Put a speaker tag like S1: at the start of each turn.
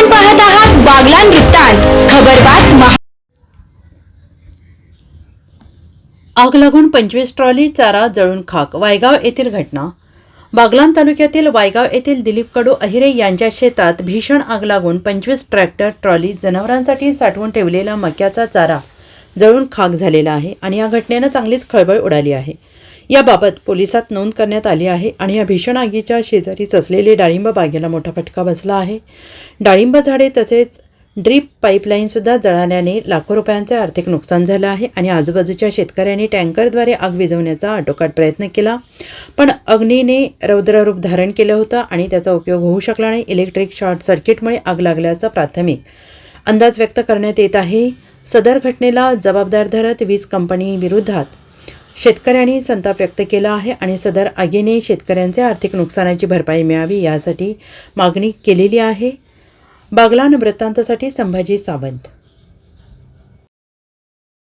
S1: आपण पाहत आहात बागलान वृत्तांत. खबरबात महा
S2: आग लागून पंचवीस ट्रॉली चारा जळून खाक वायगाव येथील घटना. बागलान तालुक्यातील वायगाव येथील दिलीप कडू अहिरे यांच्या शेतात भीषण आग लागून पंचवीस ट्रॅक्टर ट्रॉली जनावरांसाठी साठवून ठेवलेला मक्याचा चारा जळून खाक झालेला आहे आणि या घटनेनं चांगलीच खळबळ उडाली आहे. याबाबत पोलिसात नोंद करण्यात आली आहे आणि या भीषण आगीच्या शेजारीच असलेले डाळिंब बागेला मोठा फटका बसला आहे. डाळिंब झाडे तसेच ड्रीप पाईपलाईनसुद्धा जळाल्याने लाखो रुपयांचे आर्थिक नुकसान झालं आहे आणि आजूबाजूच्या शेतकऱ्यांनी टँकरद्वारे आग विझवण्याचा आटोकाट प्रयत्न केला. पण अग्नीने रौद्ररूप धारण केलं होतं आणि त्याचा उपयोग होऊ शकला नाही. इलेक्ट्रिक शॉर्ट सर्किटमुळे आग लागल्याचा प्राथमिक अंदाज व्यक्त करण्यात येत आहे. सदर घटनेला जबाबदार धरत वीज कंपनी विरोधात शेतकऱ्यांनी संताप व्यक्त केला आहे आणि सदर आगीने शेतकऱ्यांचे आर्थिक नुकसानाची भरपाई मिळावी यासाठी मागणी केलेली आहे. बागलान वृत्तांतासाठी संभाजी सावंत.